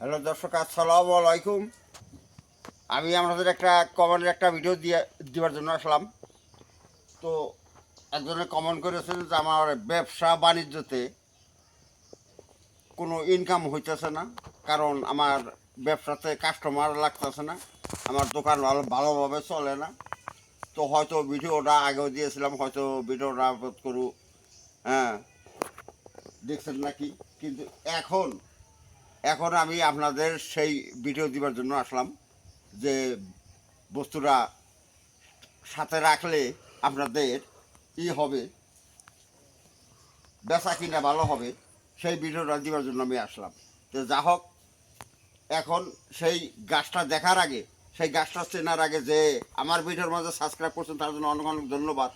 Hello দর্শক, আসসালামু আলাইকুম। আমি আপনাদের একটা কমেন্টের একটা ভিডিও দিয়ে দেওয়ার জন্য আসলাম। তো একজনে কমেন্ট করেছেন যে আমার ব্যবসা বাণিজ্যতে কোনো ইনকাম হইতেছে না, কারণ আমার ব্যবসাতে কাস্টমার লাগতেছে না, আমার দোকান ভালো ভালোভাবে চলে না। তো হয়তো ভিডিওটা আগেও দিয়েছিলাম, হয়তো ভিডিওটা করু হ্যাঁ দেখছেন নাকি? কিন্তু এখন এখন আমি আপনাদের সেই ভিডিও দিবার জন্য আসলাম যে বস্তুটা সাথে রাখলে আপনাদের ই হবে, বেচা কিনা ভালো হবে, সেই ভিডিওটা দিবার জন্য আমি আসলাম। তো যা হোক, এখন সেই গাছটা দেখার আগে, সেই গাছটা চেনার আগে যে আমার ভিডিওর মাঝে সাবস্ক্রাইব করছেন, তার জন্য অনেক অনেক ধন্যবাদ।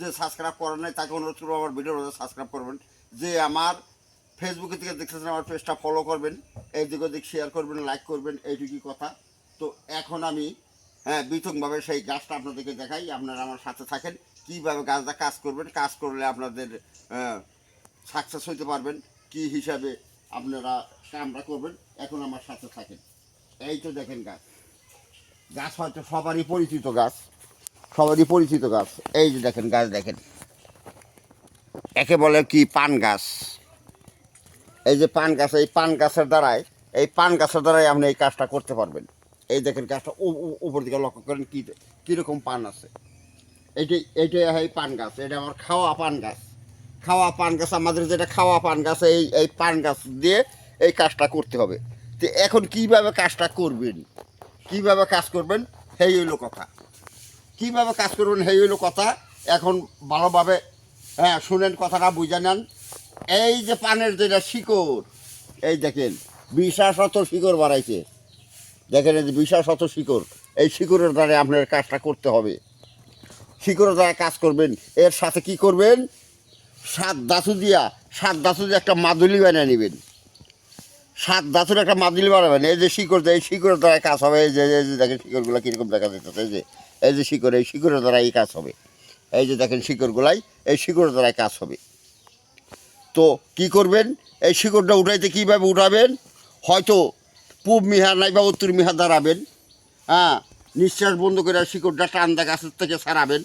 যে সাবস্ক্রাইব করেন নাই, তাকে অনুরোধ করব আমার ভিডিওর মাঝে সাবস্ক্রাইব করবেন। যে আমার ফেসবুকে থেকে দেখতেছেন আমার পেজটা ফলো করবেন এই দিক ওদিক শেয়ার করবেন লাইক করবেন, এইটুকুই কথা। তো এখন আমি হ্যাঁ বিতংভাবে সেই গাছটা আপনাদেরকে দেখাই, আপনারা আমার সাথে থাকেন। কীভাবে গাছটা কাজ করবেন, কাজ করলে আপনাদের সাকসেস হইতে পারবেন, কি হিসাবে আপনারা কামটা করবেন, এখন আমার সাথে থাকেন। এই তো দেখেন গাছ। গাছ হয়তো সবারই পরিচিত গাছ, সবারই পরিচিত গাছ। এই যে দেখেন, গাছ দেখেন। একে বলে কি পান গাছ। এই যে পান গাছ, এই পান গাছের দ্বারাই এই পান গাছের দ্বারাই আপনি এই কাজটা করতে পারবেন। এই দেখেন গাছটা উপর দিকে লক্ষ্য করেন কী, কীরকম পান আছে। এইটাই এইটাই এই পান গাছ, এটা আমার খাওয়া পান গাছ। খাওয়া পান গাছ, আমাদের যেটা খাওয়া পান গাছ, এই এই পান গাছ দিয়ে এই কাজটা করতে হবে। তো এখন কীভাবে কাজটা করবেন? কীভাবে কাজ করবেন? সেই হইল কথা। কীভাবে কাজ করবেন? সেই হইল কথা। এখন ভালোভাবে হ্যাঁ শুনেন, কথাটা বুঝে নেন। এই যে পানের যেটা শিকড়, এই দেখেন বিশা শত শিকড় বাড়াইছে। দেখেন এই যে বিশা শত শিকড়, এই শিকড়ের দ্বারা আপনার কাজটা করতে হবে। শিকড়ের দ্বারা কাজ করবেন, এর সাথে কি করবেন? সাত দাসু দিয়া, সাত দাসু দিয়ে একটা মাদুলি বানিয়ে নেবেন। সাত দাসুর একটা মাদুলি বানাবেন, এই যে শিকড় এই শিকড়ের দ্বারা কাজ হবে, এই যে এই যে, দেখেন শিকড়গুলো কীরকম দেখা যাচ্ছে এই যে এই যে শিকড়, এই শিকড়ের দ্বারা এই কাজ হবে। এই যে দেখেন শিকড়গুলাই, এই শিকড়ের দ্বারাই কাজ হবে। তো কি করবেন? এই শিকড়টা উঠাইতে কীভাবে উঠাবেন? হয়তো পূব মিহার নাই বা উত্তর মিহার দাঁড়াবেন। হ্যাঁ নিঃশ্বাস বন্ধ করে শিকড়টা টান্দা গাছের থেকে সারাবেন।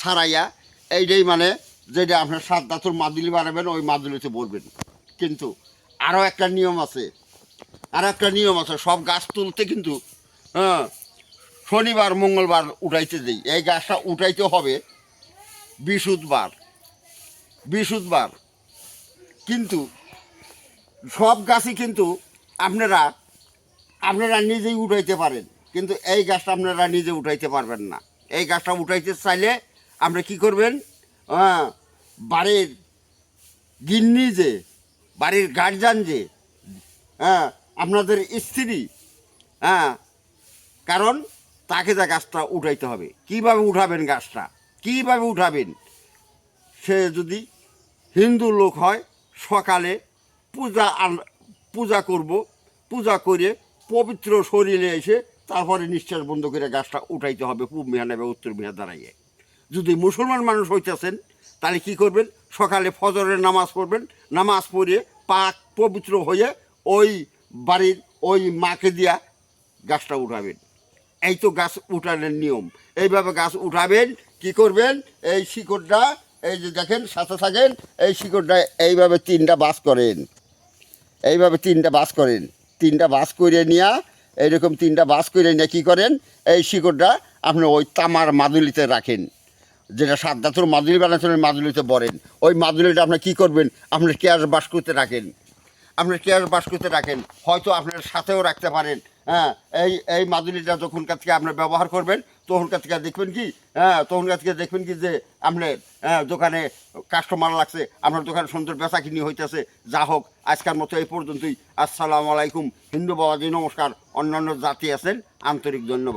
সারাইয়া এইটাই মানে যেটা আপনার সাত দাঁতুর মাদুলি বানাবেন, ওই মাদুলিতে বলবেন কিন্তু আরও একটা নিয়ম আছে। আরও একটা নিয়ম আছে, সব গাছ তুলতে কিন্তু হ্যাঁ শনিবার, মঙ্গলবার উঠাইতে দিই। এই গাছটা উঠাইতে হবে বৃহস্পতিবার বৃহস্পতিবার কিন্তু সব গাছই কিন্তু আপনারা আপনারা নিজেই উঠাইতে পারেন। কিন্তু এই গাছটা আপনারা নিজে উঠাইতে পারবেন না। এই গাছটা উঠাইতে চাইলে আপনি কি করবেন? বাড়ির গিন্নি যে, বাড়ির গার্জান যে হ্যাঁ আপনাদের স্ত্রী হ্যাঁ কারণ তাকে যা গাছটা উঠাইতে হবে। কীভাবে উঠাবেন গাছটা? কীভাবে উঠাবেন? সে যদি হিন্দু লোক হয় সকালে পূজা পূজা করব, পূজা করে পবিত্র শরীরে এসে তারপরে নিঃশ্বাস বন্ধ করে গাছটা উঠাইতে হবে পূব মিহা নেবে উত্তর মিহা দাঁড়াইয়ে যদি মুসলমান মানুষ হইতেছেন, তাহলে কি করবেন? সকালে ফজরের নামাজ পড়বেন। নামাজ পড়ে পাক পবিত্র হয়ে ওই বাড়ির ওই মাকে দিয়া গাছটা উঠাবেন। এই তো গাছ উঠানোর নিয়ম। এইভাবে গাছ উঠাবেন, কি করবেন? এই শিকড়টা এই যে দেখেন, সাথে থাকেন, এই শিকড়টা এইভাবে তিনটা বাস করেন। এইভাবে তিনটা বাস করেন। তিনটা বাস করে নিয়ে এইরকম তিনটা বাস করে নিয়ে কী করেন, এই শিকড়টা আপনি ওই তামার মাদুলিতে রাখেন। যেটা সাত দাঁতর মাদুলি বানাচ্ছেন মাদুলিতে বরেন ওই মাদুলিটা আপনি কী করবেন আপনার কেয়ার বাস করতে রাখেন। আপনার কেয়ার বাস করতে রাখেন। হয়তো আপনার সাথেও রাখতে পারেন। হ্যাঁ এই এই মাদুলিটা যখনকার থেকে আপনার ব্যবহার করবেন তখনকার থেকে দেখবেন কি? হ্যাঁ তখনকার থেকে দেখবেন কি যে আপনার হ্যাঁ, দোকানে কাস্টমার লাগছে আপনার দোকানে সুন্দর বেচা কিনি হইতেছে। যা হোক আজকের মতো এই পর্যন্তই। আসসালামু আলাইকুম। হিন্দু বাবাজি নমস্কার। অন্যান্য জাতি আছেন আন্তরিক ধন্যবাদ।